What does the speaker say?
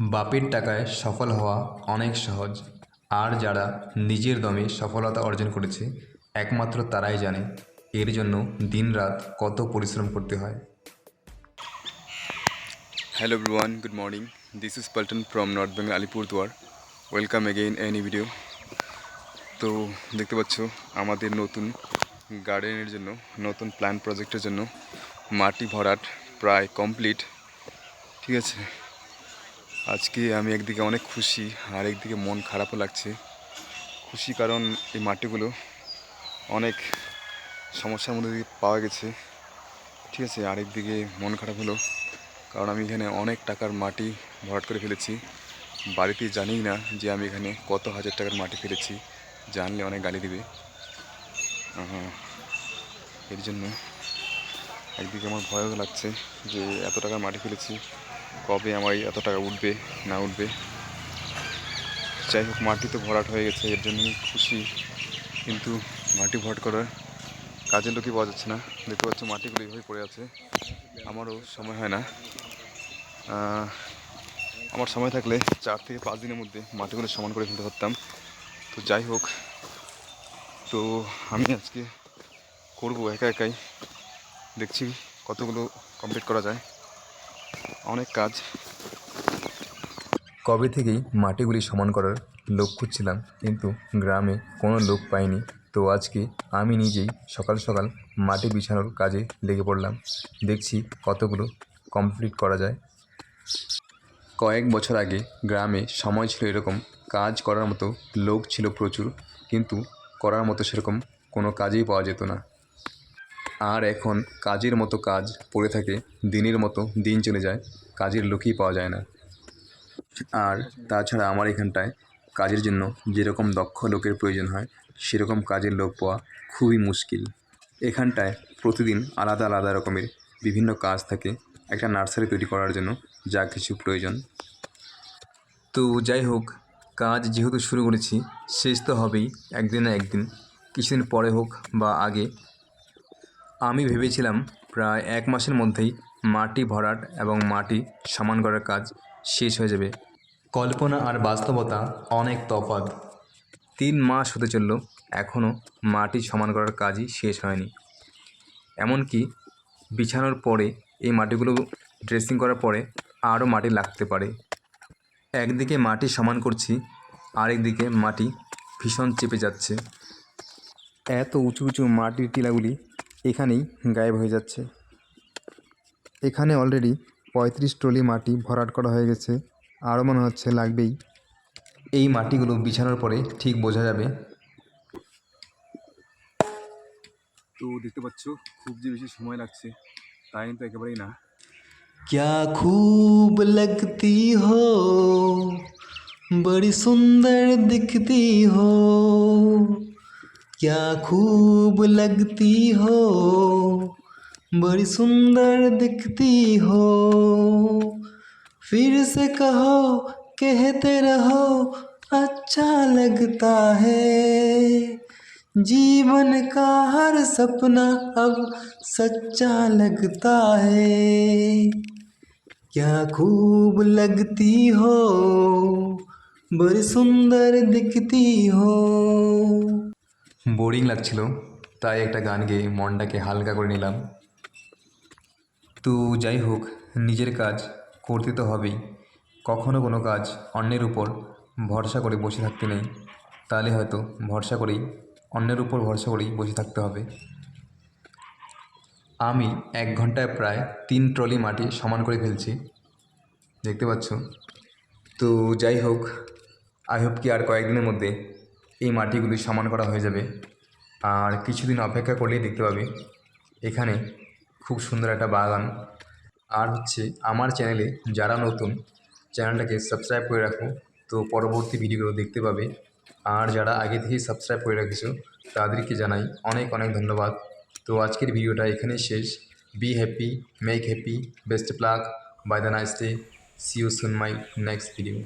বাপের টাকায় সফল হওয়া অনেক সহজ। আর যারা নিজের দমে সফলতা অর্জন করেছে একমাত্র তারাই জানে এর জন্য দিনরাত কত পরিশ্রম করতে হয়। Hello everyone, good morning. This is Paltan from North Bengal Alipurduar. Welcome again any video তো দেখতে পাচ্ছ আমাদের নতুন গার্ডেনের জন্য নতুন প্ল্যান প্রজেক্টের জন্য মাটি ভরাট প্রায় কমপ্লিট ঠিক আছে? আজকে আমি একদিকে অনেক খুশি, আর একদিকে মন খারাপও লাগছে। খুশি কারণ এই মাটিগুলো অনেক সমস্যার মধ্যে দিয়ে পাওয়া গেছে। ঠিক আছে আরেকদিকে মন খারাপ হলো, কারণ আমি এখানে অনেক টাকার মাটি ভরাট করে ফেলেছি। বাড়িতে জানি না যে আমি এখানে কত হাজার টাকার মাটি ফেলেছি, জানলে অনেক গালি দিবে। এর জন্য একদিকে আমার ভয়ও লাগছে যে এত টাকার মাটি ফেলেছি কবে আমার এত টাকা উঠবে, না উঠবে? যাই হোক মাটি তো ভরাট হয়ে গেছে, এর জন্য খুশি। কিন্তু মাটি ভরাট করার কাজের লোকই পাওয়া যাচ্ছে না। দেখতে পাচ্ছ, মাটিগুলো এইভাবে পড়ে আছে। আমারও সময় হয় না। আমার সময় থাকলে চার থেকে পাঁচ দিনের মধ্যে মাটিগুলো সমান করে ফেলতে পারতাম। তো যাই হোক তো আমি আজকে করব একা একাই। দেখছি কতগুলো কমপ্লিট করা যায়। অনেক কাজ। কবে থেকেই মাটিগুলি সমান করার লোক খুঁজছিলাম, কিন্তু গ্রামে কোনো লোক পাইনি। তো আজকে আমি নিজেই সকাল সকাল মাটি বিছানোর কাজে লেগে পড়লাম। দেখছি কতগুলো কমপ্লিট করা যায়। কয়েক বছর আগে গ্রামে সময় ছিল এরকম, কাজ করার মতো লোক ছিল প্রচুর, কিন্তু করার মতো সেরকম কোনো কাজেই পাওয়া যেত না। আর এখন কাজের মতো কাজ পড়ে থাকে, দিনের মতো দিন চলে যায়, কাজের লোকই পাওয়া যায় না। আর তাছাড়া আমার এখানটায় কাজের জন্য যেরকম দক্ষ লোকের প্রয়োজন হয়, সেরকম কাজের লোক পাওয়া খুবই মুশকিল। এখানটায় প্রতিদিন আলাদা আলাদা রকমের বিভিন্ন কাজ থাকে একটা নার্সারি তৈরি করার জন্য, যা কিছু প্রয়োজন। তো যাই হোক, কাজ যেহেতু শুরু করেছি, শেষ তো হবেই একদিন না একদিন। কিছুদিন পরে হোক বা আগে আমি ভেবেছিলাম প্রায় এক মাসের মধ্যেই মাটি ভরাট এবং মাটি সমান করার কাজ শেষ হয়ে যাবে। কল্পনা আর বাস্তবতা অনেক তফাৎ। তিন মাস হতে চলল এখনও মাটি সমান করার কাজই শেষ হয়নি। এমনকি বিছানোর পরে এই মাটিগুলো ড্রেসিং করার পরে আরও মাটি লাগতে পারে। একদিকে মাটি সমান করছি, আরেকদিকে মাটি ভীষণ চেপে যাচ্ছে। এত উঁচু উঁচু মাটির টিলাগুলি এখানেই গায়েব হয়ে যাচ্ছে এখানে অলরেডি পঁয়ত্রিশ ট্রলি মাটি ভরাট করা হয়ে গেছে আরও মনে হচ্ছে লাগবেই এই মাটিগুলো বিছানোর পরে ঠিক বোঝা যাবে তো দেখতে পাচ্ছ খুব যে বেশি সময় লাগছে তাই কিন্তু একেবারেই না क्या खूब लगती हो बड़ी सुंदर दिखती हो क्या खूब लगती हो, बड़ी सुंदर दिखती हो। फिर से कहो, कहते रहो अच्छा लगता है। जीवन का हर सपना अब सच्चा लगता है। क्या खूब लगती हो, बड़ी सुंदर दिखती हो। বোরিং লাগছিল, তাই একটা গান গেয়ে মনটাকে হালকা করে নিলাম। তো যাই হোক, নিজের কাজ করতে তো হবেই। কখনও কোনো কাজ অন্যের উপর ভরসা করে বসে থাকতে নেই, তাহলে হয়তো ভরসা করেই, অন্যের উপর ভরসা করেই বসে থাকতে হবে। আমি এক ঘন্টায় প্রায় তিন ট্রলি মাটি সমান করে ফেলছি, দেখতে পাচ্ছ? তো যাই হোক, আই হোপ কি আর কয়েকদিনের মধ্যে এই মাটিগুলি সমান করা হয়ে যাবে। আর কিছুদিন অপেক্ষা করলেই দেখতে পাবে, এখানে খুব সুন্দর একটা বাগান। আর হচ্ছে আমার চ্যানেলে যারা নতুন, চ্যানেলটাকে সাবস্ক্রাইব করে রাখো, তো পরবর্তী ভিডিওগুলো দেখতে পাবে। আর যারা আগে থেকেই সাবস্ক্রাইব করে রেখেছো, তাদেরকে জানাই অনেক অনেক ধন্যবাদ। তো আজকের ভিডিওটা এখানেই শেষ। Be happy make happy best of luck bye the nice day see you soon my next video